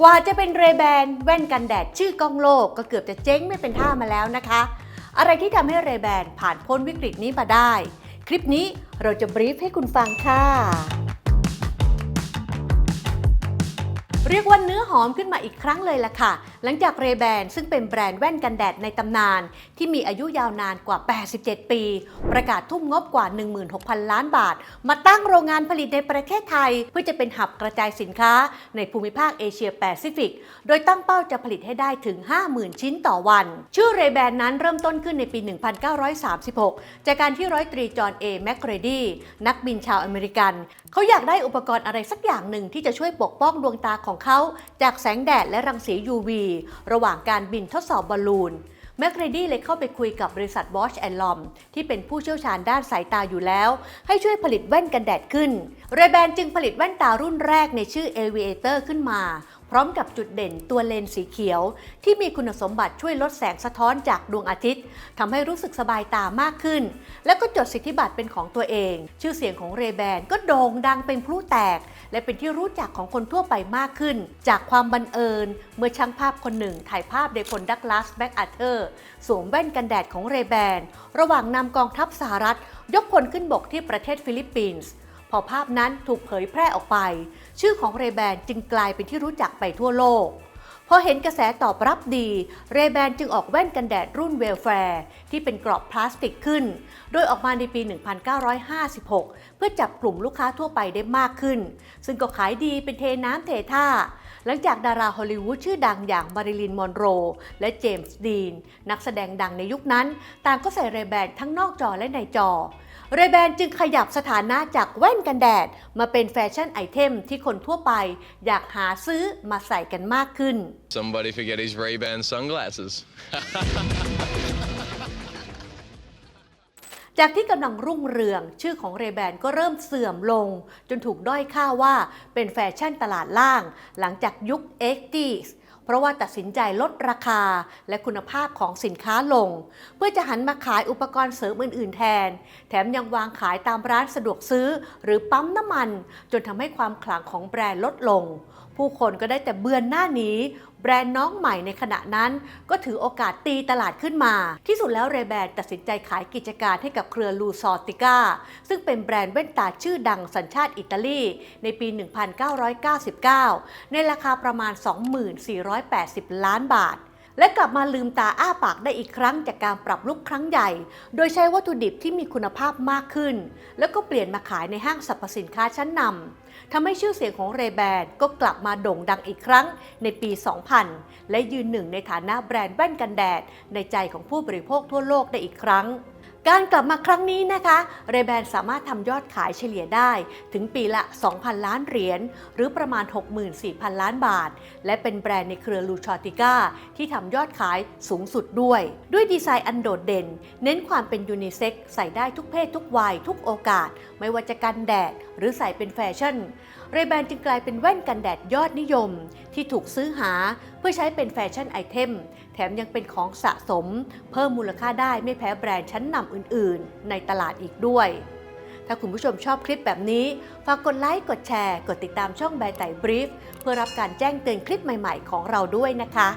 กว่าจะเป็นเรแบนแว่นกันแดดชื่อกล้องโลกก็เกือบจะเจ๊งไม่เป็นท่ามาแล้วนะคะ อะไรที่ทำให้เรแบนผ่านพ้นวิกฤตนี้มาได้ คลิปนี้เราจะบรีฟให้คุณฟังค่ะ เรียกว่าเนื้อหอมขึ้นมาอีกครั้งเลยล่ะค่ะ หลังจากเรแบนซึ่งเป็นแบรนด์แว่นกันแดดในตำนาน ที่มีอายุยาวนานกว่า 87 ปี ประกาศทุ่มงบกว่า 16,000 ล้านบาท มาตั้งโรงงานผลิตในประเทศไทย เพื่อจะเป็นหับกระจายสินค้าในภูมิภาคเอเชียแปซิฟิก โดยตั้งเป้าจะผลิตให้ได้ถึง 50,000 ชิ้นต่อวัน ชื่อเรแบนนั้นเริ่มต้นขึ้นในปี 1936 จากการที่ร้อยตรีจอห์นเอแมคเกรดีนักบินชาวอเมริกัน เขาอยากได้อุปกรณ์อะไรสักอย่างหนึ่งที่จะช่วยปกป้องดวงตาของเขาจากแสงแดดและรังสี UV ระหว่างการบินทดสอบบอลลูนแมคเรดี้เลยเข้าไปคุยกับบริษัท Bosch Lom ที่เป็นผู้เชี่ยวชาญด้านสายตาอยู่แล้ว ให้ช่วยผลิตแว่นกันแดดขึ้นเรแบนจึงผลิตแว่นตารุ่นแรกในชื่อ Aviator ขึ้นมา พร้อมกับจุดเด่นตัวเลนส์สีเขียว ที่มีคุณสมบัติช่วยลดแสงสะท้อนจากดวงอาทิตย์ทำให้รู้สึกสบายตามากขึ้น แล้วก็จดสิทธิบัตรเป็นของตัวเอง ชื่อเสียงของเรแบนก็โด่งดังเป็นพลุแตก และเป็นที่รู้จักของคนทั่วไปมากขึ้น จากความบังเอิญ เมื่อช่างภาพคนหนึ่งถ่ายภาพโดยพลดักลาสแบ็กอาเธอร์สวมแว่นกันแดดของเรแบนระหว่างนำกองทัพสหรัฐ ยกพลขึ้นบกที่ประเทศฟิลิปปินส์ พอภาพนั้นถูกเผยแพร่ออกไป ชื่อของเรแบนจึงกลายเป็นที่รู้จักไปทั่วโลกพอเห็นกระแสตอบรับดี เรแบนจึงออกแว่นกันแดดรุ่นเวลแฟร์ที่เป็นกรอบพลาสติกขึ้น โดยออกมาในปี 1956 เพื่อจับกลุ่มลูกค้าทั่วไปได้มากขึ้น ซึ่งก็ขายดีเป็นเทน้ำเทท่า หลังจากดาราฮอลลีวูดชื่อดังอย่างมาริลิน มอนโร และเจมส์ ดีน นักแสดงดังในยุคนั้น ต่างก็ใส่เรแบนทั้งนอกจอและในจอ เรแบนจึงขยับสถานะจากแว่นกันแดด มาเป็นแฟชั่นไอเทมที่คนทั่วไป อยากหาซื้อมาใส่กันมากขึ้น Somebody forget his Ray-Ban sunglasses. จากที่กำลังรุ่งเรือง ชื่อของเรแบนก็เริ่มเสื่อมลง จนถูกด้อยค่าว่าเป็นแฟชั่นตลาดล่าง หลังจากยุค 80s เพราะว่าตัดสินใจลดราคาและคุณภาพของสินค้าลง เพื่อจะหันมาขายอุปกรณ์เสริมอื่น ๆ แทน แถมยังวางขายตามร้านสะดวกซื้อ หรือปั๊มน้ำมัน จนทำให้ความขลังของแบรนด์ลดลง ผู้คนก็ได้แต่เบือนหน้าหนี้ แบรนด์น้องใหม่ในขณะนั้น ก็ถือโอกาสตีตลาดขึ้นมา ที่สุดแล้วเรแบนตัดสินใจขายกิจการให้กับเครือลูซอติก้าซึ่งเป็นแบรนด์แว่นตาชื่อดังสัญชาติอิตาลี ในปี 1999 ในราคาประมาณ 2480 ล้านบาท และกลับมาลืมตาอ้าปากได้อีกครั้งจากการปรับลุกครั้งใหญ่ โดยใช้วัตถุดิบที่มีคุณภาพมากขึ้น แล้วก็เปลี่ยนมาขายในห้างสรรพสินค้าชั้นนำทำให้ชื่อเสียงของเรแบนก็กลับมาโด่งดังอีกครั้งในปี 2000 และยืนหนึ่งในฐานะแบรนด์แว่นกันแดดในใจของผู้บริโภคทั่วโลกได้อีกครั้ง การกลับมาครั้งนี้นะคะ เรแบนสามารถทำยอดขายเฉลี่ยได้ถึงปีละ 2,000 ล้านเหรียญ หรือประมาณ 64,000 ล้านบาท และเป็นแบรนด์ในเครือลูชอติก้าที่ทำยอดขายสูงสุดด้วย ด้วยดีไซน์อันโดดเด่น เน้นความเป็นยูนิเซ็กซ์ใส่ได้ทุกเพศทุกวัยทุกโอกาส ไม่ว่าจะกันแดดหรือใส่เป็นแฟชั่น เรแบนจึงกลายเป็นแว่นกันแดดยอดนิยม ที่ถูกซื้อหาเพื่อใช้เป็นแฟชั่นไอเทม แถมยังเป็นของสะสม เพิ่มมูลค่าได้ไม่แพ้แบรนด์ชั้นนำอื่น ๆ ในตลาดอีกด้วย ถ้าคุณผู้ชมชอบคลิปแบบนี้ ฝากกดไลค์ กดแชร์ กดติดตามช่องแบร์ไต่บรีฟเพื่อรับการแจ้งเตือนคลิปใหม่ ๆ ของเราด้วยนะคะ